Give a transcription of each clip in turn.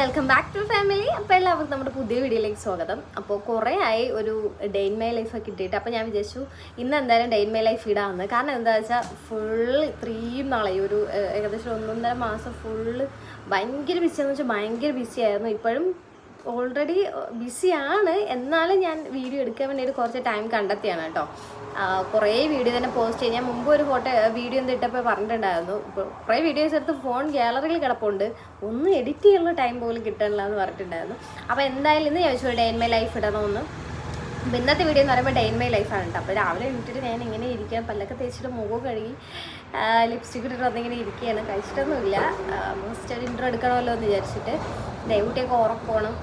Welcome back to family അപ്പോൾ എല്ലാവർക്കും നമ്മുടെ പുതിയ വീഡിയോയിലേക്ക് സ്വാഗതം. അപ്പോൾ കുറേ ആയി ഒരു ഡേ ഇൻ മൈ ലൈഫ് ഒക്കെ ഇട്ടിട്ട്. അപ്പോൾ ഞാൻ വിചാരിച്ചു ഇന്ന് എന്തായാലും ഡേ ഇൻ മൈ ലൈഫ് ഇടാമെന്ന് കാരണം എന്താ വെച്ചാൽ ഫുള്ള് ഇത്രയും നാളെ ഒരു ഏകദേശം ഒന്നൊന്നര മാസം ഫുള്ള് ഭയങ്കര ബിസിയാന്ന് വെച്ചാൽ ഭയങ്കര ബിസിയായിരുന്നു ഇപ്പോഴും ഓൾറെഡി ബിസിയാണ് എന്നാലും ഞാൻ വീഡിയോ എടുക്കാൻ വേണ്ടിയിട്ട് കുറച്ച് ടൈം കണ്ടെത്തിയാണ് കേട്ടോ. കുറേ വീഡിയോ തന്നെ പോസ്റ്റ് ചെയ്യാൻ മുമ്പ് ഒരു ഫോട്ടോ വീഡിയോ എന്ത് ഇട്ടപ്പോൾ പറഞ്ഞിട്ടുണ്ടായിരുന്നു. ഇപ്പോൾ കുറേ വീഡിയോസ് എടുത്ത് ഫോൺ ഗ്യാലറിയിൽ കിടപ്പുണ്ട്. ഒന്നും എഡിറ്റ് ചെയ്യാനുള്ള ടൈം പോലും കിട്ടണില്ല എന്ന് പറഞ്ഞിട്ടുണ്ടായിരുന്നു. അപ്പോൾ എന്തായാലും ഇന്ന് ചോദിച്ചു ഡേ ഇൻ മൈ ലൈഫ് ഇടണമെന്ന് അപ്പോൾ ഇന്നത്തെ വീഡിയോ എന്ന് പറയുമ്പോൾ ഡേ ഇൻ മൈ ലൈഫാണ് കേട്ടോ. അപ്പോൾ രാവിലെ എണീറ്റിട്ട് ഞാൻ ഇങ്ങനെ ഇരിക്കുക പല്ലൊക്കെ തേച്ചിട്ട് മുഖം കഴുകി ലിപ്സ്റ്റിക് ഇട്ടിട്ട് വന്നിങ്ങനെ ഇരിക്കുകയാണ്. കഴിച്ചിട്ടൊന്നുമില്ല. മോസ്റ്റ് ഒരു ഇൻട്രോ എടുക്കണമല്ലോ എന്ന് വിചാരിച്ചിട്ട്. ദയവുട്ടിയൊക്കെ ഉറപ്പോണം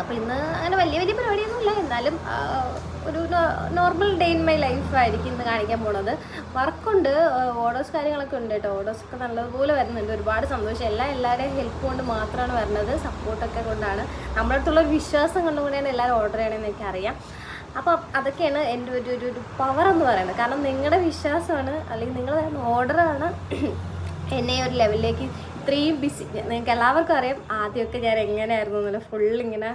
അപ്പോൾ ഇന്ന് അങ്ങനെ വലിയ വലിയ പരിപാടിയൊന്നുമില്ല. എന്നാലും ഒരു normal day in my life ആയിരിക്കും ഇന്ന് കാണിക്കാൻ പോണത്. വർക്കുണ്ട് ഓർഡേഴ്സ് കാര്യങ്ങളൊക്കെ ഉണ്ട് കേട്ടോ ഓർഡേഴ്സ് ഒക്കെ നല്ലതുപോലെ വരുന്നുണ്ട്. ഒരുപാട് സന്തോഷം. എല്ലാം എല്ലാവരുടെയും ഹെൽപ്പ് കൊണ്ട് മാത്രമാണ് വരുന്നത് സപ്പോർട്ടൊക്കെ കൊണ്ടാണ്. നമ്മുടെ അടുത്തുള്ള വിശ്വാസം കൊണ്ടുകൂടിയാണ് എല്ലാവരും ഓർഡർ ചെയ്യണമെന്ന് എനിക്കറിയാം. അപ്പോൾ അതൊക്കെയാണ് എന്റെ ഒരു ഒരു ഒരു പവർ എന്ന് പറയുന്നത്. കാരണം നിങ്ങളുടെ വിശ്വാസമാണ് അല്ലെങ്കിൽ നിങ്ങൾ തരുന്ന ഓർഡറാണ് എന്നെ ഒരു ലെവലിലേക്ക് ഇത്രയും ബിസി നിങ്ങൾക്ക് എല്ലാവർക്കും അറിയാം. ആദ്യമൊക്കെ ഞാൻ എങ്ങനെയായിരുന്നു എന്നുള്ള ഫുൾ ഇങ്ങനെ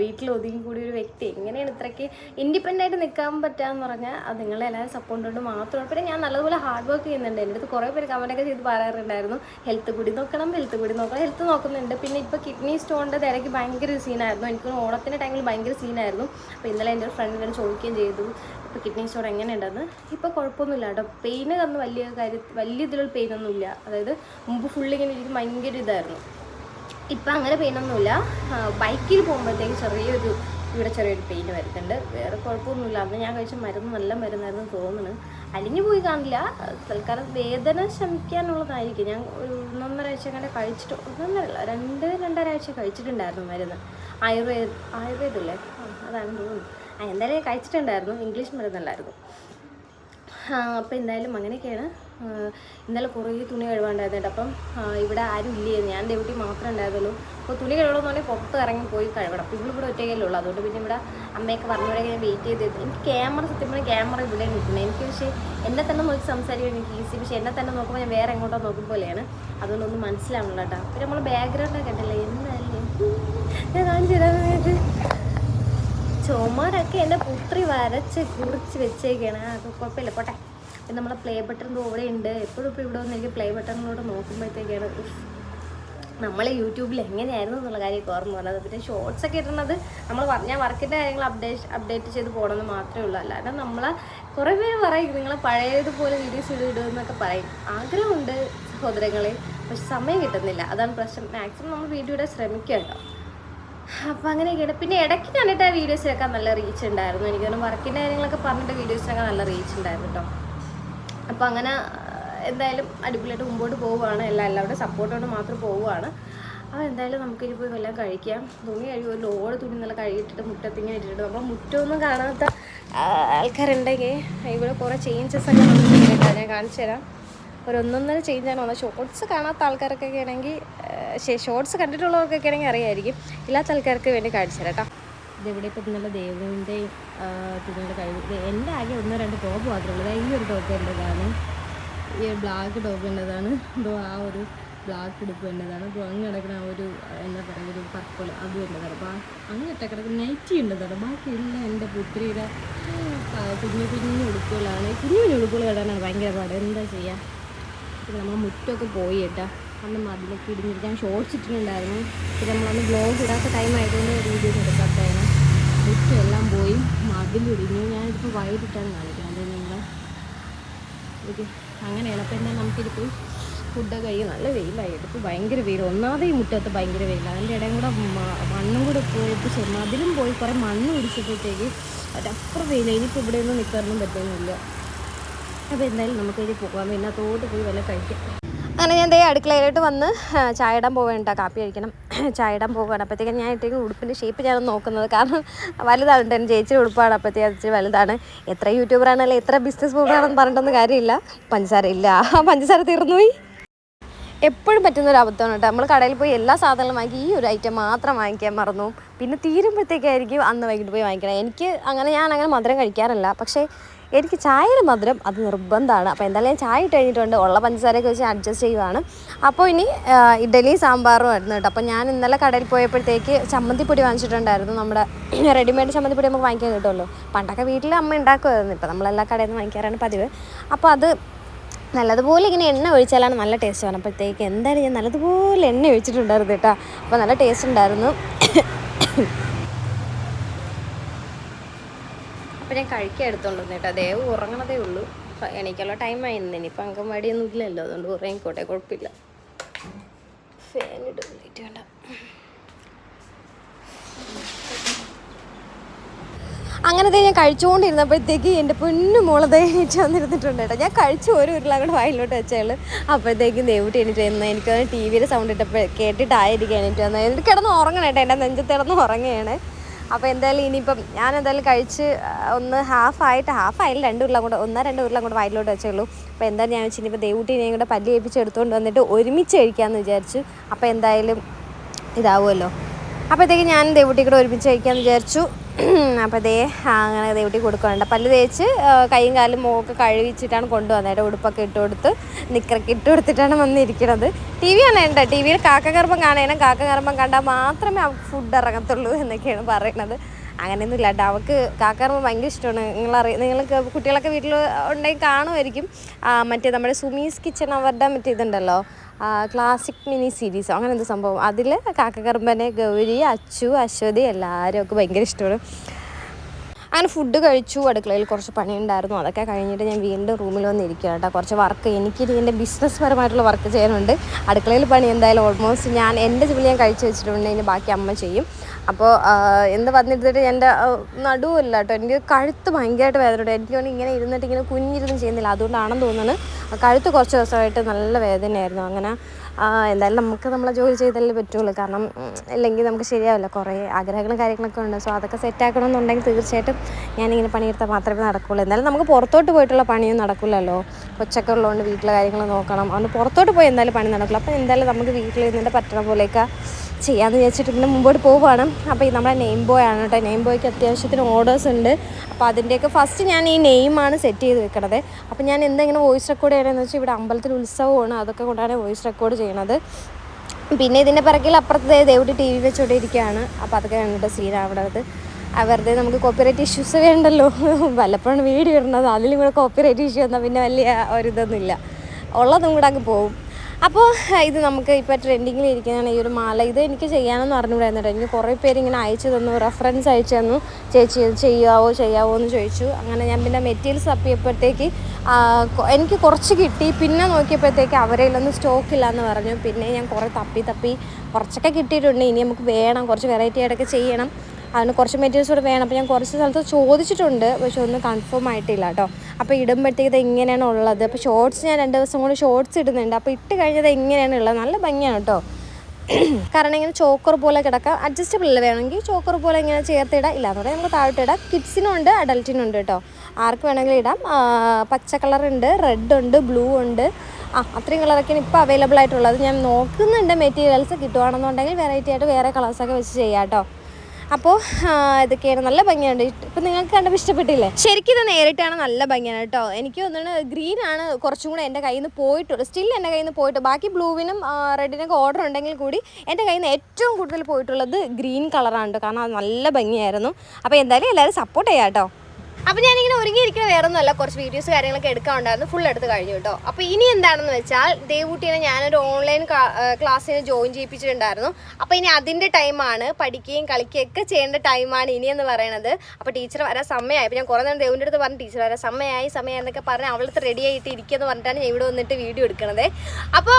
വീട്ടിൽ ഒതുങ്ങി കൂടിയ ഒരു വ്യക്തി എങ്ങനെയാണ് ഇത്രയ്ക്ക് ഇൻഡിപെൻഡന്റ് ആയിട്ട് നിൽക്കാൻ പറ്റുകയെന്ന് പറഞ്ഞാൽ അത് നിങ്ങളെ എല്ലാവരും സപ്പോർട്ട് കൊണ്ട് മാത്രമാണ്. പിന്നെ ഞാൻ നല്ലതുപോലെ ഹാർഡ് വർക്ക് ചെയ്യുന്നുണ്ട്. എന്റെ അടുത്ത് കുറേ പേര് കമന്റൊക്കെ ചെയ്ത് പറയാറുണ്ടായിരുന്നു. ഹെൽത്ത് കൂടി നോക്കണം ഹെൽത്ത് കൂടി നോക്കണം ഹെൽത്ത് നോക്കുന്നുണ്ട്. പിന്നെ ഇപ്പോൾ കിഡ്നി സ്റ്റോണിന്റെ തിരക്ക് ഭയങ്കര സീനായിരുന്നു എനിക്ക് ഓണത്തിന്റെ ടൈമിൽ ഭയങ്കര സീനായിരുന്നു അപ്പോൾ ഇന്നലെ എന്റെ ഒരു ഫ്രണ്ട് ഇങ്ങനെ ചോദിക്കുകയും ചെയ്തു ഇപ്പോൾ കിഡ്നി സ്റ്റോൺ എങ്ങനെയുണ്ടെന്ന്? ഇപ്പോൾ കുഴപ്പമൊന്നുമില്ല കേട്ടോ. പെയിന് തന്നെ വലിയ കാര്യം വലിയ ഇതിലുള്ള പെയിനൊന്നുമില്ല അതായത് മുമ്പ് ഫുള്ളിങ്ങനെ ഇരിക്കും ഭയങ്കര ഇതായിരുന്നു. ഇപ്പം അങ്ങനെ പെയിനൊന്നുമില്ല. ബൈക്കിൽ പോകുമ്പോഴത്തേക്ക് ചെറിയൊരു ഇവിടെ ചെറിയൊരു പെയിൻ വരുന്നുണ്ട്. വേറെ കുഴപ്പമൊന്നുമില്ല. അന്ന് ഞാൻ കഴിച്ച മരുന്ന് നല്ല മരുന്നായിരുന്നു തോന്നുന്നു. അലിഞ്ഞു പോയി കാണില്ല. തൽക്കാലം വേദന ശമിക്കാനുള്ളതായിരിക്കും. ഞാൻ ഒരു ഒന്നൊന്നര ആഴ്ച കണ്ട് കഴിച്ചിട്ട് ഒന്നൊന്നരല്ല രണ്ട് രണ്ടര ആഴ്ച കഴിച്ചിട്ടുണ്ടായിരുന്നു മരുന്ന്. ആയുർവേദ ആയുർവേദമില്ലേ അതാണ് തോന്നുന്നു. എന്തായാലും കഴിച്ചിട്ടുണ്ടായിരുന്നു. ഇംഗ്ലീഷ് മരുന്നല്ലായിരുന്നു. അപ്പോൾ എന്തായാലും അങ്ങനെയൊക്കെയാണ്. ഇന്നലെ കുറേ തുണി കഴുകാണ്ടായിരുന്നു അപ്പം ഇവിടെ ആരും ഇല്ലേ ഞാൻ ഡ്യൂട്ടി മാത്രമേ ഉണ്ടായിരുന്നുള്ളൂ. അപ്പോൾ തുണി കഴുകണമെന്നുണ്ടെങ്കിൽ പുറത്ത് ഇറങ്ങി പോയി കഴുകണം. അപ്പോൾ ഇവിടെ ഇവിടെ ഒറ്റയ്ക്കല്ലേ ഉള്ളൂ. അതുകൊണ്ട് പിന്നെ ഇവിടെ അമ്മയൊക്കെ പറഞ്ഞവരൊക്കെ ഞാൻ വെയിറ്റ് ചെയ്ത് എനിക്ക് ക്യാമറ സത്യം പറഞ്ഞാൽ ക്യാമറ ഇവിടെ നിൽക്കുന്നത് എനിക്ക് പക്ഷേ എന്നെ തന്നെ നോക്കി സംസാരിക്കാൻ എനിക്ക് ഈസി പക്ഷേ എന്നെ തന്നെ നോക്കുമ്പോൾ ഞാൻ വേറെ എങ്ങോട്ടോ നോക്കും പോലെയാണ്. അതുകൊണ്ടൊന്നും മനസ്സിലാവുന്നുള്ളൂ കേട്ടോ. പിന്നെ നമ്മൾ ബാക്ക്ഗ്രൗണ്ടൊക്കെ ഉണ്ടല്ലേ എന്തായാലും ഞാൻ കാണിച്ചു തരാൻ ചുമരൊക്കെ എന്റെ പുത്രി വരച്ച് കുറിച്ച് വെച്ചേക്കാണ്. അത് കുഴപ്പമില്ല. പോട്ടെ. പിന്നെ നമ്മളെ പ്ലേ ബട്ടൺ ഇവിടെ ഉണ്ട്. എപ്പോഴും ഇപ്പോൾ ഇവിടെ വന്ന് പ്ലേ ബട്ടണിലൂടെ നോക്കുമ്പോഴത്തേക്കാണ് നമ്മൾ യൂട്യൂബിൽ എങ്ങനെയായിരുന്നു എന്നുള്ള കാര്യം ഓർമ്മ വന്നത്. പിന്നെ ഷോർട്സ് ഒക്കെ ഇടുന്നത് നമ്മൾ ഞാൻ വർക്കിന്റെ കാര്യങ്ങൾ അപ്ഡേറ്റ് അപ്ഡേറ്റ് ചെയ്ത് പോകണമെന്ന് മാത്രമേ ഉള്ളൂ. അല്ലാതെ നമ്മളെ കുറേ പേര് പറയും നിങ്ങൾ പഴയതുപോലെ വീഡിയോസ് ഇടുമെന്നൊക്കെ പറയും. ആഗ്രഹമുണ്ട് സഹോദരങ്ങളെ പക്ഷെ സമയം കിട്ടുന്നില്ല. അതാണ് പ്രശ്നം. മാക്സിമം നമ്മൾ വീഡിയോ ഇടാൻ ശ്രമിക്കുക അപ്പോൾ അങ്ങനെയൊക്കെയാണ് പിന്നെ ഇടയ്ക്ക് കണ്ടിട്ട് ആ വീഡിയോസിനൊക്കെ നല്ല റീച്ച് ഉണ്ടായിരുന്നു. എനിക്ക് തോന്നുന്നു വർക്കിന്റെ കാര്യങ്ങളൊക്കെ പറഞ്ഞിട്ട് വീഡിയോസിനൊക്കെ നല്ല റീച്ച് ഉണ്ടായിരുന്നു കേട്ടോ അപ്പോൾ അങ്ങനെ എന്തായാലും അടിപൊളിയായിട്ട് മുമ്പോട്ട് പോവുകയാണ്. എല്ലാ എല്ലാവരുടെയും സപ്പോർട്ടോട് മാത്രം പോവുകയാണ്. അപ്പോൾ എന്തായാലും നമുക്കിനി പോയി വല്ലതും കഴിക്കാം. തുണി ഒരു ലോഡ് തുണി നല്ല കഴുകിയിട്ടിട്ട് മുറ്റത്തിങ്ങനെ ഇട്ടിട്ട് നമ്മൾ മുറ്റമൊന്നും കാണാത്ത ആൾക്കാരുണ്ടെങ്കിൽ ഇവിടെ കുറേ ചേഞ്ചസ് ഒക്കെ കേട്ടോ ഞാൻ കാണിച്ചു തരാം. ഒരു ഒന്നൊന്നര ചേഞ്ചാണ് വന്നത്. ഷോർട്സ് കാണാത്ത ആൾക്കാരൊക്കെ ആണെങ്കിൽ ഷോർട്സ് കണ്ടിട്ടുള്ളവർക്കൊക്കെ ആണെങ്കിൽ അറിയായിരിക്കും. ഇല്ലാത്ത ആൾക്കാർക്ക് വേണ്ടി കാണിച്ചു തരാം കേട്ടോ. ഇതിവിടെ ഇപ്പം നല്ല ദേവുവിന്റെയും തുണികൾ കഴിവ് എന്റെ ആകെ ഒന്നോ രണ്ട് ടോപ്പ് മാത്രമേ ഉള്ളൂ. ഈ ഒരു ടോപ്പ് എന്റെതാണ് ഈ ബ്ലാക്ക് ടോപ്പ് എന്റെതാണ് അപ്പോൾ ആ ഒരു ബ്ലാക്ക് ഉടുപ്പ് എന്റെതാണ് അപ്പോൾ അങ്ങ് കിടക്കുന്ന ആ ഒരു എന്താ പറയുക ഒരു പർപ്പിൾ അതും എന്റെതാണ് അപ്പോൾ അങ്ങ് കിടക്കുന്ന നൈറ്റി ഉണ്ടതാണ് ബാക്കിയുള്ള എന്റെ പുത്രിയുടെ കുഞ്ഞു കുഞ്ഞു ഉടുപ്പുകളാണ്. കുഞ്ഞു കുഞ്ഞു ഉടുപ്പുകൾ കിടാനാണ് ഭയങ്കര പാട്. എന്താ ചെയ്യുക നമ്മൾ മുറ്റമൊക്കെ പോയി കേട്ടാ. അന്ന് മതിലൊക്കെ ഇടിഞ്ഞിട്ട് ഞാൻ ഇട്ടിട്ടുണ്ടായിരുന്നു. പിന്നെ നമ്മളന്ന് ബ്ലോഗ് ഇടാത്ത ടൈം ആയതുകൊണ്ട് വീഡിയോസ് എടുക്കാത്തതാണ് മുറ്റം എല്ലാം പോയി മതിലിടിഞ്ഞു ഞാനിതിപ്പോൾ വൈകിട്ടാണ് കാണിക്കുന്നത്. നിങ്ങൾ ഓക്കെ അങ്ങനെയാണ്. അപ്പോൾ എന്താ നമുക്കിത് പോയി ഫുഡൊക്കെ കഴിയും നല്ല വെയിലായി. ഇപ്പോൾ ഭയങ്കര വെയിൽ ഒന്നാമത് ഈ മുറ്റത്ത് ഭയങ്കര വെയിലാണ് അതിന്റെ ഇടയും കൂടെ മണ്ണും കൂടെ പോയിട്ട് മതിലും പോയി കുറേ മണ്ണ് പിടിച്ചപ്പോഴത്തേക്ക് അതിനപ്പുറം വെയിലാണ് ഇനിയിപ്പോൾ ഇവിടെ ഒന്നും നിൽക്കാനൊന്നും പറ്റുന്നില്ല. അപ്പോൾ എന്തായാലും നമുക്ക് ഇനി പോകാം പിന്നെ തോട്ട് പോയി വല്ല കഴിക്കാം. അങ്ങനെ ഞാൻ ദേ അടുക്കളയിലോട്ട് വന്ന് ചായ ഇടാൻ പോവേണ്ട കാപ്പി കഴിക്കണം. ചായ ഇടാൻ പോവുകയാണ് അപ്പോഴത്തേക്കും ഞാൻ ഇട്ടേക്കും ഉടുപ്പിന്റെ ഷേപ്പ് ഞാൻ നോക്കുന്നത്. കാരണം വലുതാണ് എന്റെ ചേച്ചിയുടെ ഉടുപ്പാണ്. അപ്പോഴത്തേക്ക് അത് ഇച്ചിരി വലുതാണ്. എത്ര യൂട്യൂബറാണല്ലോ എത്ര ബിസിനസ് പോകുകയാണെന്ന് പറഞ്ഞിട്ടൊന്നും കാര്യമില്ല. പഞ്ചസാര ഇല്ല. പഞ്ചസാര തീർന്നുപോയി. എപ്പോഴും പറ്റുന്ന ഒരു അബദ്ധമാണ് കേട്ടോ. നമ്മൾ കടയിൽ പോയി എല്ലാ സാധനങ്ങളും വാങ്ങി ഈ ഒരു ഐറ്റം മാത്രം വാങ്ങിക്കാൻ മറന്നു. പിന്നെ തീരുമ്പോഴത്തേക്കായിരിക്കും അന്ന് വൈകിട്ട് പോയി വാങ്ങിക്കണം. എനിക്ക് അങ്ങനെ ഞാൻ അങ്ങനെ മധുരം കഴിക്കാറില്ല. പക്ഷേ എനിക്ക് ചായയുടെ മധുരം അത് നിർബന്ധമാണ്. അപ്പോൾ എന്തായാലും ഞാൻ ചായ ഇട്ട് കഴിഞ്ഞിട്ടുണ്ട്. ഉള്ള പഞ്ചസാരയൊക്കെ വെച്ച് അഡ്ജസ്റ്റ് ചെയ്യുവാണ്. അപ്പോൾ ഇനി ഇഡലി സാമ്പാറും ആയിരുന്നു കേട്ടോ. അപ്പോൾ ഞാൻ ഇന്നലെ കടയിൽ പോയപ്പോഴത്തേക്ക് ചമ്മന്തിപ്പൊടി വാങ്ങിച്ചിട്ടുണ്ടായിരുന്നു നമ്മുടെ റെഡിമെയ്ഡ് ചമ്മന്തിപ്പൊടി നമുക്ക് വാങ്ങിക്കാൻ കിട്ടുമല്ലോ. പണ്ടൊക്കെ വീട്ടിൽ അമ്മ ഉണ്ടാക്കുമായിരുന്നു. ഇപ്പോൾ നമ്മളെല്ലാ കടയിൽ നിന്ന് വാങ്ങിക്കാറാണ് പതിവ്. അപ്പോൾ അത് നല്ലതുപോലെ ഇങ്ങനെ എണ്ണ ഒഴിച്ചാലാണ് നല്ല ടേസ്റ്റ് വരണം അപ്പോഴത്തേക്ക് എന്തായാലും ഞാൻ നല്ലതുപോലെ എണ്ണ ഒഴിച്ചിട്ടുണ്ടായിരുന്നു കേട്ടോ. അപ്പോൾ നല്ല ടേസ്റ്റ് ഉണ്ടായിരുന്നു. അപ്പോൾ ഞാൻ കഴിക്കാൻ എടുത്തോണ്ട് വന്നിട്ട് ദേവ് ഉറങ്ങണതേ ഉള്ളൂ. അപ്പോൾ എണീക്കുള്ള ടൈം ആയിരുന്നു ഇനിയിപ്പോൾ അംഗൻവാടിയൊന്നും ഇല്ലല്ലോ. അതുകൊണ്ട് ഉറങ്ങിക്കോട്ടെ കുഴപ്പമില്ല. ഫാൻ ഇടുന്നിട്ട് വേണ്ട അങ്ങനത്തെ ഞാൻ കഴിച്ചുകൊണ്ടിരുന്നപ്പോഴത്തേക്ക് എന്റെ പൊന്നു മോളെ എണീറ്റ് വന്നിരുന്നിട്ടുണ്ട് കേട്ടോ. ഞാൻ കഴിച്ചു ഒരു ഉരുള കൂടെ വായിലോട്ട് വെച്ചാൽ അപ്പോഴത്തേക്കും ദേവൂട്ടി എണീറ്റ് വന്നു എനിക്ക് ടി വിയുടെ സൗണ്ട് ഇട്ടപ്പോൾ കേട്ടിട്ടായിരിക്കും എണീറ്റ് വന്നത്. എന്നിട്ട് കിടന്ന് ഉറങ്ങണം കേട്ടോ. എന്റെ നെഞ്ചത്ത് കിടന്ന് ഉറങ്ങുകയാണ്. അപ്പോൾ എന്തായാലും ഇനിയിപ്പം ഞാൻ എന്തായാലും കഴിച്ച് ഒന്ന് ഹാഫ് ആയിട്ട് ഹാഫ് ആയില്ല രണ്ട് ഉരുളം കൂടെ ഒന്നോ രണ്ട് ഉരുളം കൂടെ വയലിലോട്ട് വെച്ചുള്ളൂ അപ്പോൾ എന്തായാലും ഞാൻ വെച്ച് ഇനിയിപ്പോൾ ദേവൂട്ടിനെയും കൂടെ പല്ലി ഏൽപ്പിച്ച് എടുത്തുകൊണ്ട് വന്നിട്ട് ഒരുമിച്ച് കഴിക്കാമെന്ന് വിചാരിച്ചു. അപ്പോൾ എന്തായാലും ഇതാവുമല്ലോ. അപ്പോഴത്തേക്ക് ഞാൻ ദേവൂട്ടി കൂടെ ഒരുമിച്ച് കഴിക്കാമെന്ന് വിചാരിച്ചു. അപ്പോൾ ദേ അങ്ങനെ ദേവിട്ടി കൊടുക്കുന്നുണ്ട്. പല്ല് തേച്ച് കൈയും കാലും മുഖമൊക്കെ കഴുകിച്ചിട്ടാണ് കൊണ്ടുവന്നത്. ഉടുപ്പൊക്കെ ഇട്ട് കൊടുത്ത് നിക്കറൊക്കെ ഇട്ട് കൊടുത്തിട്ടാണ് വന്നിരിക്കുന്നത്. ടി വി കാണേണ്ട ടി വിയിൽ കാക്കകർമ്മം കാണണം കാക്കകർമ്മം കണ്ടാൽ മാത്രമേ അവൾക്ക് ഫുഡ് ഇറങ്ങത്തുള്ളൂ എന്നൊക്കെയാണ് പറയുന്നത്. അങ്ങനെയൊന്നും ഇല്ല കേട്ടോ. അവൾക്ക് കാക്കകർമ്മം ഭയങ്കര ഇഷ്ടമാണ്. നിങ്ങളറിയ നിങ്ങൾക്ക് കുട്ടികളൊക്കെ വീട്ടിൽ ഉണ്ടെങ്കിൽ കാണുമായിരിക്കും. മറ്റേ നമ്മുടെ സുമീസ് കിച്ചൺ അവരുടെ മറ്റേ ഇതുണ്ടല്ലോ. ക്ലാസിക് മിനി സീരീസോ അങ്ങനെ എന്ത് സംഭവം? അതിൽ കാക്കക്കറുമ്പനെ ഗൗരി അച്ചു അശ്വതി എല്ലാവരും ഒക്കെ ഭയങ്കര ഇഷ്ടമാണ്. അങ്ങനെ ഫുഡ് കഴിച്ചു. അടുക്കളയിൽ കുറച്ച് പണിയുണ്ടായിരുന്നു. അതൊക്കെ കഴിഞ്ഞിട്ട് ഞാൻ വീണ്ടും റൂമിൽ വന്നിരിക്കുക കേട്ടോ. കുറച്ച് വർക്ക് എനിക്ക് എന്റെ ബിസിനസ് പരമായിട്ടുള്ള വർക്ക് ചെയ്യാനുണ്ട്. അടുക്കളയിൽ പണി എന്തായാലും ഓൾമോസ്റ്റ് ഞാൻ എന്റെ ജോലി ഞാൻ കഴിച്ചു വെച്ചിട്ടുണ്ട്. ഇനി ബാക്കി അമ്മ ചെയ്യും. അപ്പോൾ എന്ത് വന്നിരുന്നിട്ട് എന്റെ നടുവല്ല കേട്ടോ. എനിക്ക് കഴുത്ത് ഭയങ്കരമായിട്ട് വേദനയുണ്ട് എനിക്ക് ഇങ്ങനെ ഇരുന്നിട്ട് ഇങ്ങനെ കുഞ്ഞിരുന്ന് ചെയ്യുന്നില്ല. അതുകൊണ്ടാണെന്ന് തോന്നുന്നത് കഴുത്ത് കുറച്ച് ദിവസമായിട്ട് നല്ല വേദനയായിരുന്നു. അങ്ങനെ എന്തായാലും നമുക്ക് നമ്മളെ ജോലി ചെയ്തല്ലേ പറ്റുള്ളൂ. കാരണം ഇല്ലെങ്കിൽ നമുക്ക് ശരിയാവില്ല. കുറേ ആഗ്രഹങ്ങളും കാര്യങ്ങളൊക്കെ ഉണ്ട്. സോ അതൊക്കെ സെറ്റ് ആക്കണമെന്നുണ്ടെങ്കിൽ തീർച്ചയായിട്ടും ഞാനിങ്ങനെ പണിയെടുത്താൽ മാത്രമേ നടക്കുള്ളൂ. എന്തായാലും നമുക്ക് പുറത്തോട്ട് പോയിട്ടുള്ള പണിയും നടക്കില്ലല്ലോ. കൊച്ചൊക്കെ ഉള്ളതുകൊണ്ട് വീട്ടിലെ കാര്യങ്ങൾ നോക്കണം. അതുകൊണ്ട് പുറത്തോട്ട് പോയി എന്തായാലും പണി നടക്കില്ല. അപ്പോൾ എന്തായാലും നമുക്ക് വീട്ടിൽ നിന്നിട്ട് പറ്റണ പോലെയൊക്കെ ചെയ്യാമെന്ന് വിചാരിച്ചിട്ട് ഇങ്ങനെ മുമ്പോട്ട് പോവുകയാണ് അപ്പോൾ ഈ നമ്മുടെ നെയിം ബോയ് ആണ് കേട്ടോ. നെയിം ബോയ്ക്ക് അത്യാവശ്യത്തിന് ഓർഡേഴ്സ് ഉണ്ട്. അപ്പോൾ അതിന്റെയൊക്കെ ഫസ്റ്റ് ഞാൻ ഈ നെയിമാണ് സെറ്റ് ചെയ്ത് വെക്കണത്. അപ്പോൾ ഞാൻ എന്തെങ്കിലും വോയിസ് റെക്കോർഡ് ചെയ്യണമെന്ന് വെച്ചാൽ ഇവിടെ അമ്പലത്തിൽ ഉത്സവമാണ്. അതൊക്കെ കൊണ്ടാണ് വോയിസ് റെക്കോർഡ് ചെയ്യണത്. പിന്നെ ഇതിന്റെ പിറകിൽ അപ്പുറത്തെ ദേവുട്ടി ടി വി വെച്ചുകൊണ്ടിരിക്കുകയാണ് അപ്പോൾ അതൊക്കെ കണ്ടിട്ട് അത് വെറുതെ നമുക്ക് കോപ്പിറൈറ്റ് ഇഷ്യൂസ് വേണ്ടല്ലോ. വല്ലപ്പോഴും വീഡിയോ ഇടുന്നത് അതിലും കൂടെ കോപ്പിറൈറ്റ് ഇഷ്യൂ വന്നാൽ പിന്നെ വലിയ ഒരിതൊന്നുമില്ല ഉള്ളതും കൂടെ അങ്ങ് പോകും അപ്പോൾ ഇത് നമുക്ക് ഇപ്പോൾ ട്രെൻഡിങ്ങിൽ ഇരിക്കുന്നതാണ് ഈ ഒരു മാല. ഇത് എനിക്ക് ചെയ്യാനെന്ന് അറിഞ്ഞുകൂടായിരുന്നു കേട്ടോ. എനിക്ക് കുറേ പേര് ഇങ്ങനെ അയച്ചു തന്നു റെഫറൻസ് അയച്ചു തന്നു. ചേച്ചി ഇത് ചെയ്യാവോ ചെയ്യാവോ എന്ന് ചോദിച്ചു. അങ്ങനെ ഞാൻ പിന്നെ മെറ്റീരിയൽസ് അപ്പിയപ്പോഴത്തേക്ക് എനിക്ക് കുറച്ച് കിട്ടി. പിന്നെ നോക്കിയപ്പോഴത്തേക്ക് അവരെയിലൊന്നും സ്റ്റോക്ക് ഇല്ല എന്ന് പറഞ്ഞു. പിന്നെ ഞാൻ കുറേ തപ്പി തപ്പി കുറച്ചൊക്കെ കിട്ടിയിട്ടുണ്ട്. ഇനി നമുക്ക് വേണം കുറച്ച് വെറൈറ്റി ആയിട്ടൊക്കെ ചെയ്യണം. അതിന് കുറച്ച് മെറ്റീരിയൽസ് കൂടെ വേണം. അപ്പോൾ ഞാൻ കുറച്ച് സ്ഥലത്ത് ചോദിച്ചിട്ടുണ്ട്. പക്ഷെ ഒന്നും കൺഫേം ആയിട്ടില്ല കേട്ടോ. അപ്പോൾ ഇടുമ്പോഴത്തേക്ക് ഇത് എങ്ങനെയാണ് ഉള്ളത്? അപ്പോൾ ഷോർട്സ് ഞാൻ രണ്ട് ദിവസം കൊണ്ട് ഷോർട്സ് ഇടുന്നുണ്ട്. അപ്പോൾ ഇട്ട് കഴിഞ്ഞത് എങ്ങനെയാണ് ഉള്ളത്? നല്ല ഭംഗിയാണ് കേട്ടോ. കാരണം ഇങ്ങനെ ചോക്കർ പോലെ കിടക്കാം. അഡ്ജസ്റ്റബിൾ അല്ല വേണമെങ്കിൽ ചോക്കർ പോലെ ഇങ്ങനെ ചേർത്തിടാം ഇല്ലാന്നുണ്ടെങ്കിൽ നമുക്ക് താഴോട്ട് ഇടാം. കിഡ്സിനും ഉണ്ട് അഡൽറ്റിനും ഉണ്ട് കേട്ടോ. ആർക്ക് വേണമെങ്കിലും ഇടാം. പച്ച കളറുണ്ട് റെഡ് ഉണ്ട് ബ്ലൂ ഉണ്ട്. ആ അത്രയും കളറൊക്കെയാണ് ഇപ്പോൾ അവൈലബിൾ ആയിട്ടുള്ളത്. ഞാൻ നോക്കുന്നുണ്ട് മെറ്റീരിയൽസ് കിട്ടുവാണെന്നുണ്ടെങ്കിൽ വെറൈറ്റി ആയിട്ട് വേറെ കളേഴ്സൊക്കെ വെച്ച് ചെയ്യാം കേട്ടോ. അപ്പോൾ ഇതൊക്കെയാണ് നല്ല ഭംഗിയാണ്. ഇപ്പം നിങ്ങൾക്ക് കണ്ടപ്പോൾ ഇഷ്ടപ്പെട്ടില്ലേ? ശരിക്കും ഇത് നേരിട്ടാണ് നല്ല ഭംഗിയാണ് കേട്ടോ. എനിക്ക് തോന്നുന്നു ഗ്രീൻ ആണ് കുറച്ചും കൂടെ എന്റെ കയ്യിൽ നിന്ന് പോയിട്ടുള്ളത് സ്റ്റിൽ എന്റെ കയ്യിൽ നിന്ന് പോയിട്ട് ബാക്കി ബ്ലൂവിനും റെഡിനൊക്കെ ഓർഡർ ഉണ്ടെങ്കിൽ കൂടി എന്റെ കയ്യിൽ നിന്ന് ഏറ്റവും കൂടുതൽ പോയിട്ടുള്ളത് ഗ്രീൻ കളറാണ് കേട്ടോ. കാരണം അത് നല്ല ഭംഗിയായിരുന്നു. അപ്പോൾ എന്തായാലും എല്ലാവരും സപ്പോർട്ട് ചെയ്യാം കേട്ടോ. അപ്പോൾ ഞാനിങ്ങനെ ഒരുങ്ങിയിരിക്കുന്ന വേറെ ഒന്നുമല്ല കുറച്ച് വീഡിയോസ് കാര്യങ്ങളൊക്കെ എടുക്കാനുണ്ടായിരുന്നു. ഫുൾ എടുത്ത് കഴിഞ്ഞു കേട്ടോ. അപ്പോൾ ഇനി എന്താണെന്ന് വെച്ചാൽ ദേവൂട്ടിനെ ഞാനൊരു ഓൺലൈൻ ക്ലാസ്സിന് ജോയിൻ ചെയ്യിപ്പിച്ചിട്ടുണ്ടായിരുന്നു. അപ്പോൾ ഇനി അതിന്റെ ടൈമാണ് പഠിക്കുകയും കളിക്കുകയും ഒക്കെ ചെയ്യേണ്ട ടൈമാണ് ഇനിയെന്ന് പറയണത്. അപ്പോൾ ടീച്ചർ വരാൻ സമയമായി. ഞാൻ കുറേ നേരം ദേവിന്റെ അടുത്ത് പറഞ്ഞു ടീച്ചർ വരാൻ സമയമായി സമയം എന്നൊക്കെ പറഞ്ഞ് അവളത്ത് റെഡി ആയിട്ട് ഇരിക്കുമെന്ന് പറഞ്ഞിട്ടാണ് ഞാൻ ഇവിടെ വന്നിട്ട് വീഡിയോ എടുക്കണത്. അപ്പോൾ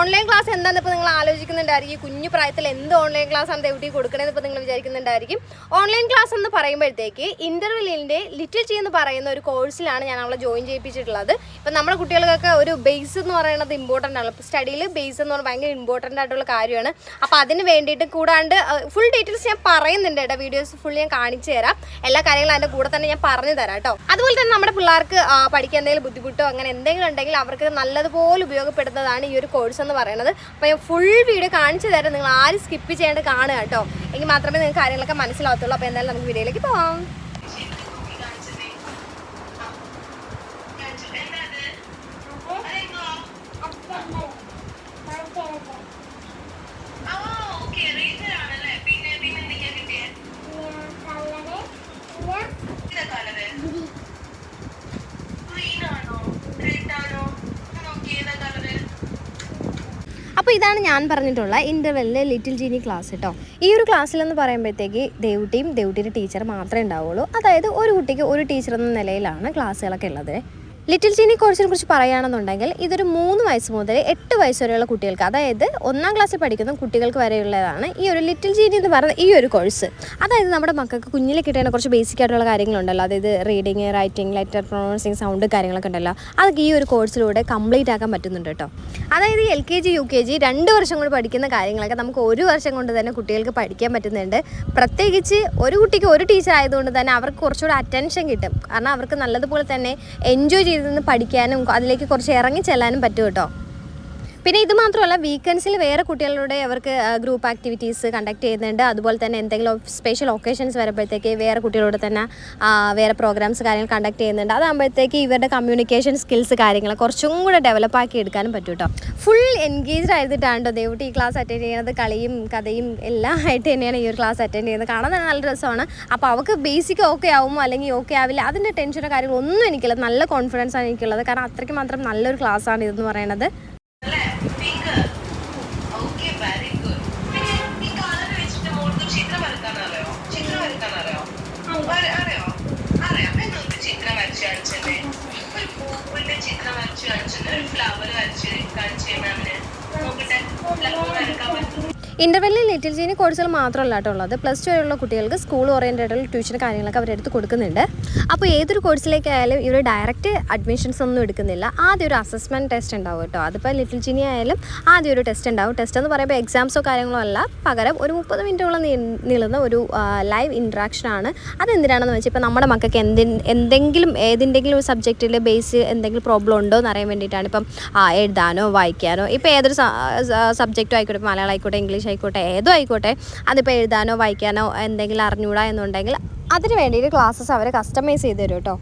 ഓൺലൈൻ ക്ലാസ് എന്താണെന്ന് ഇപ്പോൾ നിങ്ങൾ ആലോചിക്കുന്നുണ്ടായിരിക്കും. കുഞ്ഞു പ്രായത്തിൽ എന്ത് ഓൺലൈൻ ക്ലാസ് ആണ് ദേവൂട്ടി കൊടുക്കണതെന്ന് ഇപ്പോൾ നിങ്ങൾ വിചാരിക്കുന്നുണ്ടായിരിക്കും. ഓൺലൈൻ ക്ലാസ് എന്ന് പറയുമ്പോഴത്തേക്ക് ഇന്റർവ്യൂ ഇന്റർവെല്ലിന്റെ ലിറ്റിൽ ചി എന്ന് പറയുന്ന ഒരു കോഴ്സിലാണ് ഞാൻ അവളെ ജോയിൻ ചെയ്യിപ്പിച്ചിട്ടുള്ളത്. ഇപ്പം നമ്മുടെ കുട്ടികൾക്കൊക്കെ ഒരു ബേസ് എന്ന് പറയുന്നത് ഇമ്പോർട്ടന്റ് ആണ്. സ്റ്റഡിയിൽ ബേസ് എന്ന് പറഞ്ഞാൽ ഭയങ്കര ഇമ്പോർട്ടന്റ് ആയിട്ടുള്ള കാര്യമാണ്. അപ്പോൾ അതിന് വേണ്ടിയിട്ട് കൂടാണ്ട് ഫുൾ ഡീറ്റെയിൽസ് ഞാൻ പറയുന്നുണ്ട് കേട്ടോ. വീഡിയോസ് ഫുൾ ഞാൻ കാണിച്ചു തരാം. എല്ലാ കാര്യങ്ങളും അതിന്റെ കൂടെ തന്നെ ഞാൻ പറഞ്ഞു തരാം കേട്ടോ. അതുപോലെ തന്നെ നമ്മുടെ പിള്ളേർക്ക് പഠിക്കാൻ എന്തെങ്കിലും ബുദ്ധിമുട്ടോ അങ്ങനെ എന്തെങ്കിലും ഉണ്ടെങ്കിൽ അവർക്ക് നല്ലതുപോലെ ഉപയോഗപ്പെടുന്നതാണ് ഈ ഒരു കോഴ്സ് എന്ന് പറയുന്നത്. അപ്പോൾ ഞാൻ ഫുൾ വീഡിയോ കാണിച്ചു തരാം. നിങ്ങൾ ആരും സ്കിപ്പ് ചെയ്യാണ്ട് കാണുക കേട്ടോ. എങ്കിൽ മാത്രമേ നിങ്ങൾക്ക് കാര്യങ്ങളൊക്കെ മനസ്സിലാവത്തുള്ളൂ. അപ്പോൾ എന്തായാലും നമുക്ക് വീഡിയോയിലേക്ക് പോവാം. ഞാൻ പറഞ്ഞിട്ടുള്ള ഇന്റർവെല്ലിലെ ലിറ്റിൽ ജീനി ക്ലാസ് കേട്ടോ ഈ ഒരു ക്ലാസ്സിലെന്ന് പറയുമ്പോഴത്തേക്ക് ദേവുട്ടിയും ദേവുട്ടിയുടെ ടീച്ചർ മാത്രമേ ഉണ്ടാവുള്ളൂ. അതായത് ഒരു കുട്ടിക്ക് ഒരു ടീച്ചർ എന്ന നിലയിലാണ് ക്ലാസ്സുകളൊക്കെ ഉള്ളത്. ലിറ്റിൽ ചീനി കോഴ്സിനെ കുറിച്ച് പറയുകയാണെന്നുണ്ടെങ്കിൽ ഇതൊരു മൂന്ന് വയസ്സ് മുതൽ എട്ട് വയസ്സ് വരെയുള്ള കുട്ടികൾക്ക് അതായത് ഒന്നാം ക്ലാസ്സിൽ പഠിക്കുന്ന കുട്ടികൾക്ക് വരെയുള്ളതാണ് ഈ ഒരു ലിറ്റിൽ ജീനി എന്ന് പറയുന്ന ഈ ഒരു കോഴ്സ് അതായത് നമ്മുടെ മക്കൾക്ക് കുഞ്ഞിലെ കിട്ടേണ്ട കുറച്ച് ബേസിക് ആയിട്ടുള്ള കാര്യങ്ങളുണ്ടല്ലോ. അതായത് reading writing letter pronouncing sound കാര്യങ്ങളൊക്കെ ഉണ്ടല്ലോ. അതൊക്കെ ഈ ഒരു കോഴ്സിലൂടെ കംപ്ലീറ്റ് ആക്കാൻ പറ്റുന്നുണ്ട് കേട്ടോ. അതായത് L K G U K G രണ്ട് വർഷം കൊണ്ട് പഠിക്കുന്ന കാര്യങ്ങളൊക്കെ നമുക്ക് ഒരു വർഷം കൊണ്ട് തന്നെ കുട്ടികൾക്ക് പഠിക്കാൻ പറ്റുന്നുണ്ട്. പ്രത്യേകിച്ച് ഒരു കുട്ടിക്ക് ഒരു ടീച്ചർ ആയതുകൊണ്ട് തന്നെ അവർക്ക് കുറച്ചുകൂടെ അറ്റൻഷൻ കിട്ടും. കാരണം അവർക്ക് നല്ലതുപോലെ തന്നെ എൻജോയ് ചെയ്തിരുന്ന് പഠിക്കാനും അതിലേക്ക് കുറച്ച് ഇറങ്ങി ചെല്ലാനും പറ്റും കേട്ടോ. പിന്നെ ഇത് മാത്രമല്ല വീക്കെൻഡ്സിൽ വേറെ കുട്ടികളുടെ അവർക്ക് ഗ്രൂപ്പ് ആക്ടിവിറ്റീസ് കണ്ടക്ട് ചെയ്യുന്നുണ്ട്. അതുപോലെ തന്നെ എന്തെങ്കിലും സ്പെഷ്യൽ ഒക്കേഷൻസ് വരുമ്പോഴത്തേക്ക് വേറെ കുട്ടികളോട് തന്നെ വേറെ പ്രോഗ്രാംസ് കാര്യങ്ങൾ കണ്ടക്ട് ചെയ്യുന്നുണ്ട്. അതാകുമ്പോഴത്തേക്ക് ഇവരുടെ കമ്മ്യൂണിക്കേഷൻ സ്കിൽസ് കാര്യങ്ങൾ കുറച്ചും കൂടെ ഡെവലപ്പ് ആക്കി എടുക്കാനും പറ്റും കേട്ടോ ഫുൾ എൻഗേജ്ഡ് ആയിരുന്നിട്ടാണ് കേട്ടോ ദേവുട്ടി ഈ ക്ലാസ് അറ്റൻഡ് ചെയ്യുന്നത്. കളിയും കഥയും എല്ലാം ആയിട്ട് തന്നെയാണ് ഈ ഒരു ക്ലാസ് അറ്റൻഡ് ചെയ്യുന്നത്. കാണാൻ തന്നെ നല്ല രസമാണ്. അപ്പോൾ അവൾക്ക് ബേസിക് ഓക്കെ ആവുമോ അല്ലെങ്കിൽ ഓക്കെ ആവില്ല. അതിന്റെ ടെൻഷനോ കാര്യങ്ങളോ ഒന്നും എനിക്കില്ല. നല്ല കോൺഫിഡൻസ് ആണ് എനിക്കുള്ളത്. കാരണം അത്രയ്ക്ക് മാത്രം നല്ലൊരു ക്ലാസ്സാണ് ഇതെന്ന് പറയുന്നത് ഇന്റർവെല്ലിൽ ലിറ്റിൽ ജീനി കോഴ്സുകൾ മാത്രമല്ല കേട്ടോ ഉള്ളത്. പ്ലസ് ടു വരെയുള്ള കുട്ടികൾക്ക് സ്കൂൾ ഓറിയന്റഡ് ട്യൂഷൻ കാര്യങ്ങളൊക്കെ അവരെടുത്ത് കൊടുക്കുന്നുണ്ട്. അപ്പോൾ ഏതൊരു കോഴ്സിലേക്കായാലും ഇവർ ഡയറക്റ്റ് അഡ്മിഷൻസ് ഒന്നും എടുക്കുന്നില്ല. ആദ്യം ഒരു അസസ്മെന്റ് ടെസ്റ്റ് ഉണ്ടാവും കേട്ടോ. അതിപ്പോൾ ലിറ്റിൽ ജിനി ആയാലും ആദ്യം ഒരു ടെസ്റ്റ് ഉണ്ടാവും. ടെസ്റ്റ് എന്ന് പറയുമ്പോൾ എക്സാംസോ കാര്യങ്ങളോ അല്ല പകരം ഒരു മുപ്പത് മിനിറ്റോളം നീളുന്ന ഒരു ലൈവ് ഇൻട്രാക്ഷൻ ആണ്. അതെന്തിനാണെന്ന് വെച്ചാൽ ഇപ്പോൾ നമ്മുടെ മക്കൾക്ക് എന്തി എന്തെങ്കിലും ഏതെങ്കിലും ഒരു സബ്ജക്റ്റിൽ ബേസ് എന്തെങ്കിലും പ്രോബ്ലം ഉണ്ടോ എന്ന് അറിയാൻ വേണ്ടിയിട്ടാണ് ഇപ്പം എഴുതാനോ വായിക്കാനോ ഇപ്പോൾ ഏതൊരു സബ്ജക്റ്റോ ആയിക്കോട്ടെ മലയാളം ആയിക്കോട്ടെ ഇംഗ്ലീഷ് ആയിക്കോട്ടെ ഏതോ ആയിക്കോട്ടെ അതിപ്പോൾ എഴുതാനോ വായിക്കാനോ എന്തെങ്കിലും അറിഞ്ഞൂടാ എന്നുണ്ടെങ്കിൽ അതിന് വേണ്ടിയിട്ട് ക്ലാസ്സസ് അവർ കസ്റ്റമൈസ് ചെയ്ത് തരും കേട്ടോ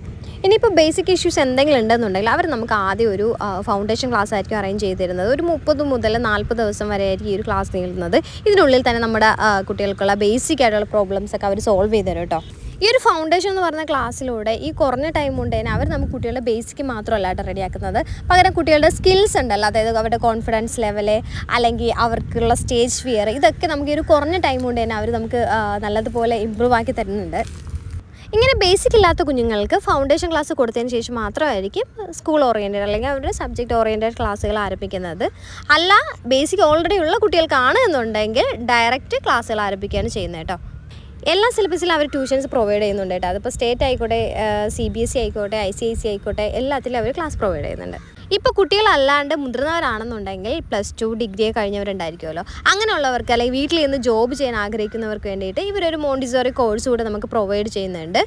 ഇനിയിപ്പോൾ ബേസിക് ഇഷ്യൂസ് എന്തെങ്കിലും ഉണ്ടെന്നുണ്ടെങ്കിൽ അവർ നമുക്ക് ആദ്യം ഒരു ഫൗണ്ടേഷൻ ക്ലാസ് ആയിരിക്കും അറേഞ്ച് ചെയ്ത് തരുന്നത്. ഒരു മുപ്പത് മുതൽ നാൽപ്പത് ദിവസം വരെ ആയിരിക്കും ഈ ഒരു ക്ലാസ് നീളുന്നത്. ഇതിനുള്ളിൽ തന്നെ നമ്മുടെ കുട്ടികൾക്കുള്ള ബേസിക് ആയിട്ടുള്ള പ്രോബ്ലംസ് ഒക്കെ അവർ സോൾവ് ചെയ്ത് തരും കേട്ടോ ഈ ഒരു ഫൗണ്ടേഷൻ എന്ന് പറഞ്ഞ ക്ലാസ്സിലൂടെ ഈ കുറഞ്ഞ ടൈം കൊണ്ട് തന്നെ അവർ നമുക്ക് കുട്ടികളുടെ ബേസിക് മാത്രമല്ല കേട്ടോ റെഡിയാക്കുന്നത് പകരം കുട്ടികളുടെ സ്കിൽസ് ഉണ്ടല്ലോ. അതായത് അവരുടെ കോൺഫിഡൻസ് ലെവൽ അല്ലെങ്കിൽ അവർക്കുള്ള സ്റ്റേജ് ഫിയർ ഇതൊക്കെ നമുക്ക് ഈ ഒരു കുറഞ്ഞ ടൈം കൊണ്ട് തന്നെ അവർ നമുക്ക് നല്ലതുപോലെ ഇമ്പ്രൂവ് ആക്കി തരുന്നുണ്ട്. ഇങ്ങനെ ബേസിക് ഇല്ലാത്ത കുഞ്ഞുങ്ങൾക്ക് ഫൗണ്ടേഷൻ ക്ലാസ് കൊടുത്തതിന് ശേഷം മാത്രമായിരിക്കും സ്കൂൾ ഓറിയന്റഡ് അല്ലെങ്കിൽ അവരുടെ സബ്ജക്റ്റ് ഓറിയന്റഡ് ക്ലാസ്സുകൾ ആരംഭിക്കുന്നത്. അല്ല ബേസിക് ഓൾറെഡി ഉള്ള കുട്ടികൾക്കാണ് എന്നുണ്ടെങ്കിൽ ഡയറക്റ്റ് ക്ലാസ്സുകൾ ആരംഭിക്കുകയാണ് ചെയ്യുന്നത് കേട്ടോ. എല്ലാ സിലബസിലും അവർ ട്യൂഷൻസ് പ്രൊവൈഡ് ചെയ്യുന്നുണ്ട് കേട്ടോ. അതിപ്പോൾ സ്റ്റേറ്റ് ആയിക്കോട്ടെ സി ബി എസ് സി ആയിക്കോട്ടെ ഐ സി ഐ സി ആയിക്കോട്ടെ എല്ലാത്തിലും അവർ ക്ലാസ് പ്രൊവൈഡ് ചെയ്യുന്നുണ്ട്. ഇപ്പോൾ കുട്ടികളല്ലാണ്ട് മുതിർന്നവരാണെന്നുണ്ടെങ്കിൽ പ്ലസ് ടു ഡിഗ്രി കഴിഞ്ഞവരുണ്ടായിരിക്കുമല്ലോ. അങ്ങനെയുള്ളവർക്ക് അല്ലെങ്കിൽ വീട്ടിൽ നിന്ന് ജോബ് ചെയ്യാൻ ആഗ്രഹിക്കുന്നവർക്ക് വേണ്ടിയിട്ട് ഇവരൊരു മോണ്ടിസോറി കോഴ്സ് കൂടെ നമുക്ക് പ്രൊവൈഡ് ചെയ്യുന്നുണ്ട്.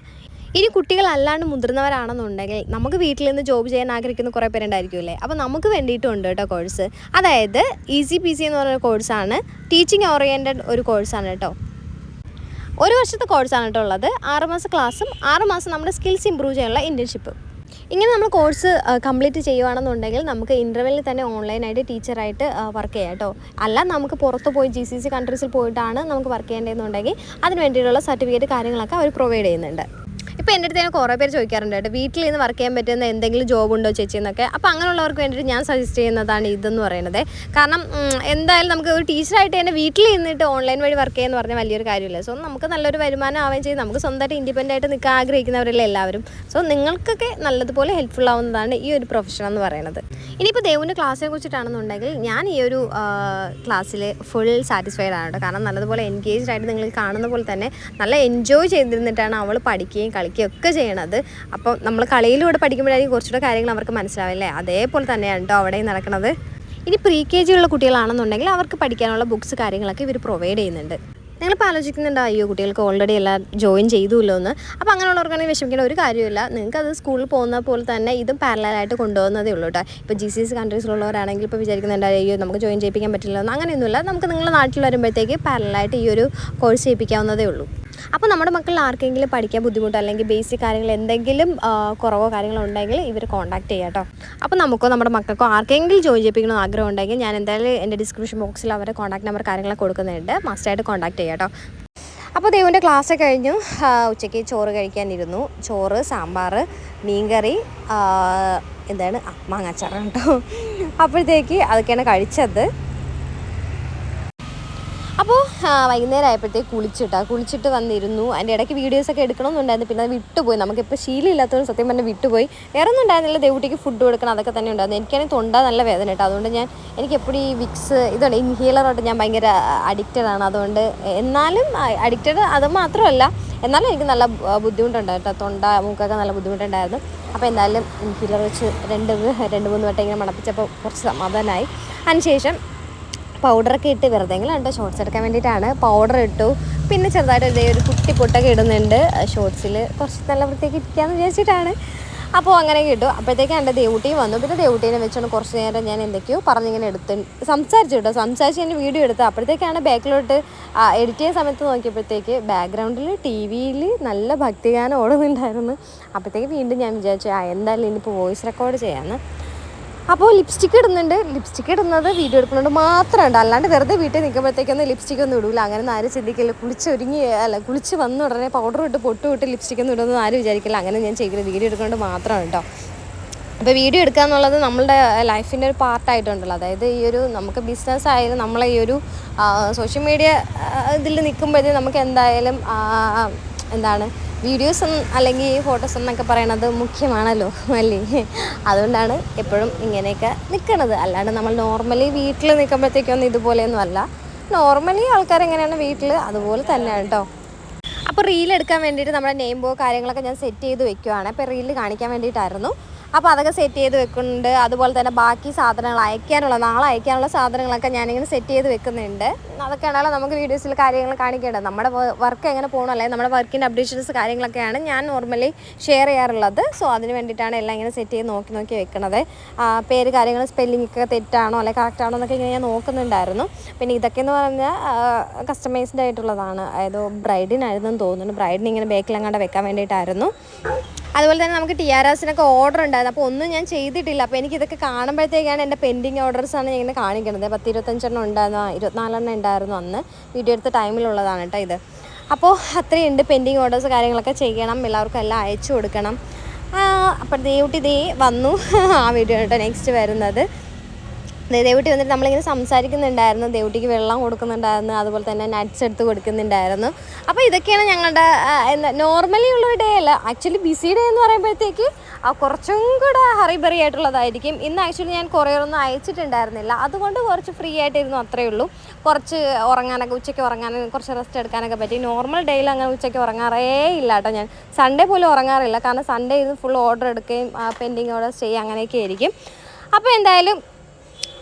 ഇനി കുട്ടികളല്ലാണ്ട് മുതിർന്നവരാണെന്നുണ്ടെങ്കിൽ നമുക്ക് വീട്ടിൽ നിന്ന് ജോബ് ചെയ്യാൻ ആഗ്രഹിക്കുന്ന കുറേ പേരുണ്ടായിരിക്കുമല്ലേ? അപ്പോൾ നമുക്ക് വേണ്ടിയിട്ടുണ്ട് കേട്ടോ കോഴ്സ് അതായത് ഈസി പി സി എന്ന് പറയുന്ന കോഴ്സാണ് ടീച്ചിങ് ഓറിയന്റഡ് ഒരു കോഴ്സാണ് കേട്ടോ. ഒരു വർഷത്തെ കോഴ്സാണ് കേട്ടോ ഉള്ളത്. ആറ് മാസം ക്ലാസ്സും ആറ് മാസം നമ്മുടെ സ്കിൽസ് ഇമ്പ്രൂവ് ചെയ്യാനുള്ള ഇന്റേൺഷിപ്പും ഇങ്ങനെ നമ്മൾ കോഴ്സ് കംപ്ലീറ്റ് ചെയ്യുവാണെന്നുണ്ടെങ്കിൽ നമുക്ക് ഇന്റർവെല്ലിൽ തന്നെ ഓൺലൈനായിട്ട് ടീച്ചറായിട്ട് വർക്ക് ചെയ്യാം കേട്ടോ. അല്ല നമുക്ക് പുറത്ത് പോയി ജി സി സി കൺട്രീസിൽ പോയിട്ടാണ് നമുക്ക് വർക്ക് ചെയ്യേണ്ടതെന്നുണ്ടെങ്കിൽ അതിന് വേണ്ടിയിട്ടുള്ള സർട്ടിഫിക്കറ്റ് കാര്യങ്ങളൊക്കെ അവർ പ്രൊവൈഡ് ചെയ്യുന്നുണ്ട്. ഇപ്പോൾ എന്റെ അടുത്ത് തന്നെ കുറേ പേര് ചോദിക്കാറുണ്ട് കേട്ടോ വീട്ടിൽ നിന്ന് വർക്ക് ചെയ്യാൻ പറ്റുന്ന എന്തെങ്കിലും ജോബ് ഉണ്ടോ ചേച്ചി? എന്നൊക്കെ. അപ്പോൾ അങ്ങനെയുള്ളവർക്ക് വേണ്ടിയിട്ട് ഞാൻ സജസ്റ്റ് ചെയ്യുന്നതാണ് ഇതെന്ന് പറയുന്നത്. കാരണം എന്തായാലും നമുക്ക് ഒരു ടീച്ചറായിട്ട് തന്നെ വീട്ടിൽ നിന്നിട്ട് ഓൺലൈൻ വഴി വർക്ക് ചെയ്യുന്ന പറഞ്ഞാൽ വലിയൊരു കാര്യമില്ല? സോ നമുക്ക് നല്ലൊരു വരുമാനം ആവുകയും ചെയ്യും. നമുക്ക് സ്വന്തമായിട്ട് ഇൻഡിപെൻഡന്റ് ആയിട്ട് നിൽക്കാൻ ആഗ്രഹിക്കുന്നവരല്ലേ എല്ലാവരും. സോ നിങ്ങൾക്കൊക്കെ നല്ലതുപോലെ ഹെൽപ്ഫുൾ ആവുന്നതാണ് ഈ ഒരു പ്രൊഫഷൻ എന്ന് പറയുന്നത്. ഇനിയിപ്പോൾ ദേവുവിന്റെ ക്ലാസ്സിനെ കുറിച്ചിട്ടാണെന്നുണ്ടെങ്കിൽ ഞാൻ ഈ ഒരു ക്ലാസ്സിൽ ഫുൾ സാറ്റിസ്ഫൈഡ് ആണ് കേട്ടോ. കാരണം നല്ലതുപോലെ എൻഗേജ്ഡ് ആയിട്ട് നിങ്ങൾ കാണുന്ന പോലെ തന്നെ നല്ല എൻജോയ് ചെയ്തിരുന്നിട്ടാണ് അവൾ പഠിക്കുകയും കളിക്കുകയും പഠിക്കുകയൊക്കെ ചെയ്യണത്. അപ്പോൾ നമ്മൾ കളിയിലൂടെ പഠിക്കുമ്പോഴായിരിക്കും കുറച്ചുകൂടെ കാര്യങ്ങൾ അവർക്ക് മനസ്സിലാവില്ലേ അതേപോലെ തന്നെയാണ് കേട്ടോ അവിടെ നടക്കുന്നത് ഇനി പ്രീ കെ ജി ഉള്ള കുട്ടികളാണെന്നുണ്ടെങ്കിൽ അവർക്ക് പഠിക്കാനുള്ള ബുക്സ് കാര്യങ്ങളൊക്കെ ഇവർ പ്രൊവൈഡ് ചെയ്യുന്നുണ്ട്. നിങ്ങളിപ്പോൾ ആലോചിക്കുന്നുണ്ട് അയ്യോ കുട്ടികൾക്ക് ഓൾറെഡി എല്ലാം ജോയിൻ ചെയ്തുല്ലോ എന്ന് അപ്പോൾ അങ്ങനെയുള്ളവർക്കാണെങ്കിൽ വിഷമിക്കേണ്ട ഒരു കാര്യമില്ല നിങ്ങൾക്ക് അത് സ്കൂളിൽ പോകുന്ന പോലെ തന്നെ ഇതും പാരലായിട്ട് കൊണ്ടുപോകുന്നതേ ഉള്ളൂ കേട്ടോ ഇപ്പോൾ ജി സി എസ് കൺട്രീസിലുള്ളവരാണെങ്കിൽ ഇപ്പോൾ വിചാരിക്കുന്നുണ്ട് അയ്യോ നമുക്ക് ജോയിൻ ചെയ്യിപ്പിക്കാൻ പറ്റില്ല എന്ന് അങ്ങനെയൊന്നുമില്ല. നമുക്ക് നിങ്ങളുടെ നാട്ടിൽ വരുമ്പോഴത്തേക്ക് പാരലായിട്ട് ഈ ഒരു കോഴ്സ് ചെയ്യിപ്പിക്കാവുന്നതേ ഉള്ളൂ. അപ്പോൾ നമ്മുടെ മക്കളിൽ ആർക്കെങ്കിലും പഠിക്കാൻ ബുദ്ധിമുട്ടോ അല്ലെങ്കിൽ ബേസിക് കാര്യങ്ങൾ എന്തെങ്കിലും കുറവോ കാര്യങ്ങളോ ഉണ്ടെങ്കിൽ ഇവർ കോൺടാക്ട് ചെയ്യാം കേട്ടോ. അപ്പോൾ നമുക്കോ നമ്മുടെ മക്കൾക്കോ ആർക്കെങ്കിലും ജോയിൻ ചെയ്യിപ്പിക്കണമെന്ന് ആഗ്രഹം ഉണ്ടെങ്കിൽ ഞാൻ എന്തായാലും എന്റെ ഡിസ്ക്രിപ്ഷൻ ബോക്സിൽ അവരെ കോൺടാക്ട് നമ്പർ കാര്യങ്ങളൊക്കെ കൊടുക്കുന്നുണ്ട്. മസ്റ്റായിട്ട് കോൺടാക്ട് ചെയ്യാം കേട്ടോ. അപ്പോൾ ദൈവന്റെ ക്ലാസ് കഴിഞ്ഞു. ഉച്ചയ്ക്ക് ചോറ് കഴിക്കാനിരുന്നു. ചോറ് സാമ്പാർ മീൻകറി എന്താണ്? മാങ്ങാച്ചാറ് കേട്ടോ. അപ്പോഴത്തേക്ക് അതൊക്കെയാണ് കഴിച്ചത്. അപ്പോൾ വൈകുന്നേരം ആയപ്പോഴത്തേക്ക് കുളിച്ചിട്ടാ. കുളിച്ചിട്ട് വന്നിരുന്നു. അതിന്റെ ഇടയ്ക്ക് വീഡിയോസൊക്കെ എടുക്കണമെന്നുണ്ടായിരുന്നു. പിന്നെ അത് വിട്ടുപോയി. നമുക്കിപ്പോൾ ശീലമില്ലാത്തതുകൊണ്ട് സത്യം പറഞ്ഞാൽ വിട്ടുപോയി. വേറെ ഒന്നും ഉണ്ടായിരുന്നില്ല. ദേവുട്ടിക്ക് ഫുഡ് കൊടുക്കണം. അതൊക്കെ തന്നെ ഉണ്ടായിരുന്നു. എനിക്കാണെങ്കിൽ തൊണ്ട നല്ല വേദന കേട്ടോ. അതുകൊണ്ട് ഞാൻ എനിക്ക് എപ്പോഴും ഈ വിക്സ് ഇതുണ്ട്. ഇൻഹീലറോട്ട് ഞാൻ ഭയങ്കര അഡിക്റ്റഡ് ആണ്. അതുകൊണ്ട് എന്നാലും അഡിക്റ്റഡ് അത് മാത്രമല്ല. എന്നാലും എനിക്ക് നല്ല ബുദ്ധിമുട്ടുണ്ടായിരുന്നു തൊണ്ട മൂക്കൊക്കെ നല്ല ബുദ്ധിമുട്ടുണ്ടായിരുന്നു. അപ്പോൾ എന്തായാലും ഇൻഹീലർ വെച്ച് രണ്ട് രണ്ട് മൂന്ന് വട്ടം ഇങ്ങനെ മണപ്പിച്ചപ്പോൾ കുറച്ച് സമാധാനമായി. അതിനുശേഷം പൗഡറൊക്കെ ഇട്ട് വെറുതെ എങ്കിലും ഷോർട്സ് എടുക്കാൻ വേണ്ടിയിട്ടാണ്. പൗഡർ ഇട്ടു. പിന്നെ ചെറുതായിട്ട് ഇതേ ഒരു കുട്ടി പൊട്ടൊക്കെ ഇടുന്നുണ്ട്. ഷോർട്സിൽ കുറച്ച് നല്ല വൃത്തിയൊക്കെ ഇരിക്കാമെന്ന് വിചാരിച്ചിട്ടാണ്. അപ്പോൾ അങ്ങനെ കിട്ടും. അപ്പോഴത്തേക്കും എന്റെ ദേവൂട്ടിയും വന്നു. പിന്നെ ദേവൂട്ടീനെ വെച്ചുകൊണ്ട് കുറച്ച് നേരം ഞാൻ എന്തൊക്കെയോ പറഞ്ഞിങ്ങനെ എടുത്ത് സംസാരിച്ചു കേട്ടോ. സംസാരിച്ച് ഞാൻ വീഡിയോ എടുത്തു. അപ്പോഴത്തേക്കാണ് ബാക്കിലോട്ട് എഡിറ്റ് ചെയ്യുന്ന സമയത്ത് നോക്കിയപ്പോഴത്തേക്ക് ബാക്ക്ഗ്രൗണ്ടിൽ ടി വിയിൽ നല്ല ഭക്തിഗാനം ഓടുന്നുണ്ടായിരുന്നു. അപ്പോഴത്തേക്ക് വീണ്ടും ഞാൻ വിചാരിച്ചു ആ എന്തായാലും ഇനിയിപ്പോൾ വോയിസ് റെക്കോർഡ് ചെയ്യാമെന്ന് അപ്പോൾ ലിപ്സ്റ്റിക്ക് ഇടുന്നുണ്ട്. ലിപ്സ്റ്റിക്ക് ഇടുന്നത് വീഡിയോ എടുക്കുന്നതുകൊണ്ട് മാത്രമുണ്ട് അല്ലാണ്ട് വെറുതെ വീട്ടിൽ നിൽക്കുമ്പോഴത്തേക്കൊന്നും ലിപ്സ്റ്റിക്ക് ഒന്നും ഇടൂല. അങ്ങനെ ആരും ചിന്തിക്കില്ല. കുളിച്ച് ഒരുങ്ങി അല്ല കുളിച്ച് വന്ന ഉടനെ പൗഡർ ഇട്ട് പൊട്ട് ഇട്ട് ലിപ്സ്റ്റിക് ഒന്നും ഇടുന്നത് ആരും വിചാരിക്കില്ല. അങ്ങനെ ഞാൻ ചെയ്യുന്നത് വീഡിയോ എടുക്കുന്നുണ്ട് മാത്രമാണ് കേട്ടോ. അപ്പോൾ വീഡിയോ എടുക്കുക എന്നുള്ളത് നമ്മളുടെ ലൈഫിന്റെ ഒരു പാർട്ടായിട്ടുണ്ടല്ലോ അതായത് ഈ ഒരു നമുക്ക് ബിസിനസ് ആയാലും നമ്മളെ ഈ ഒരു സോഷ്യൽ മീഡിയ ഇതിൽ നിൽക്കുമ്പോഴത്തേക്കും നമുക്ക് എന്തായാലും എന്താണ് വീഡിയോസ് അല്ലെങ്കിൽ ഫോട്ടോസ് എന്നൊക്കെ പറയണത് മുഖ്യമാണല്ലോ അല്ലേ? അതുകൊണ്ടാണ് എപ്പോഴും ഇങ്ങനെയൊക്കെ നിൽക്കണത് അല്ലാണ്ട് നമ്മൾ നോർമലി വീട്ടിൽ നിൽക്കുമ്പോഴത്തേക്കൊന്നും ഇതുപോലെയൊന്നും അല്ല. നോർമലി ആൾക്കാർ എങ്ങനെയാണ് വീട്ടിൽ അതുപോലെ തന്നെയാണ് കേട്ടോ അപ്പോൾ റീൽ എടുക്കാൻ വേണ്ടിയിട്ട് നമ്മുടെ നെയിംബോ കാര്യങ്ങളൊക്കെ ഞാൻ സെറ്റ് ചെയ്ത് വെക്കുവാണ്. അപ്പോൾ റീലിൽ കാണിക്കാൻ വേണ്ടിയിട്ടായിരുന്നു. അപ്പോൾ അതൊക്കെ സെറ്റ് ചെയ്ത് വെക്കുന്നുണ്ട്. അതുപോലെ തന്നെ ബാക്കി സാധനങ്ങൾ അയക്കാനുള്ള നാളെ അയക്കാനുള്ള സാധനങ്ങളൊക്കെ ഞാനിങ്ങനെ സെറ്റ് ചെയ്ത് വെക്കുന്നുണ്ട്. അതൊക്കെ ആണല്ലോ നമുക്ക് വീഡിയോസിൽ കാര്യങ്ങൾ കാണിക്കേണ്ടത്. നമ്മുടെ വർക്ക് എങ്ങനെ പോകണം അല്ലെങ്കിൽ നമ്മുടെ വർക്കിന്റെ അപ്ഡേഷൻസ് കാര്യങ്ങളൊക്കെയാണ് ഞാൻ നോർമലി ഷെയർ ചെയ്യാറുള്ളത്. സോ അതിന് വേണ്ടിയിട്ടാണ് എല്ലാം ഇങ്ങനെ സെറ്റ് ചെയ്ത് നോക്കി നോക്കി വെക്കുന്നത് പേര് കാര്യങ്ങൾ സ്പെല്ലിംഗ് ഒക്കെ തെറ്റാണോ അല്ലെങ്കിൽ കറക്റ്റ് ആണോ എന്നൊക്കെ ഇങ്ങനെ ഞാൻ നോക്കുന്നുണ്ടായിരുന്നു. പിന്നെ ഇതൊക്കെ എന്ന് പറഞ്ഞാൽ കസ്റ്റമൈസ്ഡ് ആയിട്ടുള്ളതാണ്. അതായത് ബ്രൈഡിനായിരുന്നു തോന്നുന്നു. ബ്രൈഡിന് ഇങ്ങനെ ബേക്കിലങ്ങാണ്ട് വെക്കാൻ വേണ്ടിയിട്ടായിരുന്നു. അതുപോലെ തന്നെ നമുക്ക് ടി ആർ എസിനൊക്കെ ഓർഡർ ഉണ്ടായിരുന്നു. അപ്പോൾ ഒന്നും ഞാൻ ചെയ്തിട്ടില്ല. അപ്പോൾ എനിക്കിതൊക്കെ കാണുമ്പോഴത്തേക്കാണ് എന്റെ പെൻഡിങ് ഓർഡേഴ്സ് ആണ് ഇങ്ങനെ കാണിക്കുന്നത് പത്ത് ഇരുപത്തഞ്ചെണ്ണം ഉണ്ടായിരുന്നു. ഇരുപത്തിനാലെണ്ണം ഉണ്ടായിരുന്നു അന്ന്. വീഡിയോ എടുത്ത ടൈമിലുള്ളതാണ് കേട്ടോ ഇത്. അപ്പോൾ അത്രയുണ്ട് പെൻഡിങ് ഓർഡേഴ്സ് കാര്യങ്ങളൊക്കെ ചെയ്യണം. എല്ലാവർക്കും എല്ലാം അയച്ചു കൊടുക്കണം. അപ്പോൾ ദേവുട്ടി ദേ വന്നു. ആ വീഡിയോ കേട്ടോ നെക്സ്റ്റ് വരുന്നത്. ദേവുട്ടി വന്നിട്ട് നമ്മളിങ്ങനെ സംസാരിക്കുന്നുണ്ടായിരുന്നു. ദേവൂട്ടിക്ക് വെള്ളം കൊടുക്കുന്നുണ്ടായിരുന്നു. അതുപോലെ തന്നെ നട്ട്സ് എടുത്ത് കൊടുക്കുന്നുണ്ടായിരുന്നു. അപ്പോൾ ഇതൊക്കെയാണ് ഞങ്ങളുടെ എന്താ നോർമലി ഉള്ളൊരു ഡേ അല്ല. ആക്ച്വലി ബിസി ഡേ എന്ന് പറയുമ്പോഴത്തേക്ക് കുറച്ചും കൂടെ ഹറിബറി ആയിട്ടുള്ളതായിരിക്കും. ഇന്ന് ആക്ച്വലി ഞാൻ കുറേയൊന്നും അയച്ചിട്ടുണ്ടായിരുന്നില്ല. അതുകൊണ്ട് കുറച്ച് ഫ്രീ ആയിട്ടിരുന്നു അത്രേ ഉള്ളൂ. കുറച്ച് ഉറങ്ങാനൊക്കെ ഉച്ചയ്ക്ക് ഉറങ്ങാനും കുറച്ച് റെസ്റ്റ് എടുക്കാനൊക്കെ പറ്റി. നോർമൽ ഡേയിൽ അങ്ങനെ ഉച്ചയ്ക്ക് ഉറങ്ങാറേ ഇല്ല കേട്ടോ ഞാൻ. സൺഡേ പോലും ഉറങ്ങാറില്ല. കാരണം സൺഡേ ഇരുന്ന് ഫുൾ ഓർഡർ എടുക്കുകയും പെൻഡിങ് ഓർഡർ ചെയ്യുക അങ്ങനെയൊക്കെ ആയിരിക്കും. അപ്പോൾ എന്തായാലും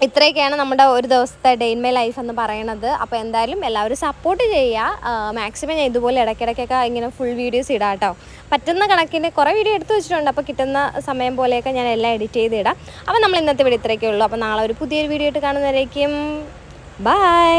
ഇത്രയൊക്കെയാണ് നമ്മുടെ ഒരു ദിവസത്തെ ഡേ ഇൻ മൈ ലൈഫ് എന്ന് പറയണത്. അപ്പോൾ എന്തായാലും എല്ലാവരും സപ്പോർട്ട് ചെയ്യുക. മാക്സിമം ഞാൻ ഇതുപോലെ ഇടയ്ക്കിടയ്ക്കൊക്കെ ഇങ്ങനെ ഫുൾ വീഡിയോസ് ഇടാം കേട്ടോ. പറ്റുന്ന കണക്കിന് കുറേ വീഡിയോ എടുത്തു വെച്ചിട്ടുണ്ട്. അപ്പോൾ കിട്ടുന്ന സമയം പോലെയൊക്കെ ഞാൻ എല്ലാം എഡിറ്റ് ചെയ്ത് ഇടാം അപ്പോൾ നമ്മൾ ഇന്നത്തെ വീഡിയോ ഇത്രയൊക്കെ ഉള്ളൂ. അപ്പോൾ നാളെ ഒരു പുതിയൊരു വീഡിയോ ആയിട്ട് കാണുന്നവരേക്കും ബൈ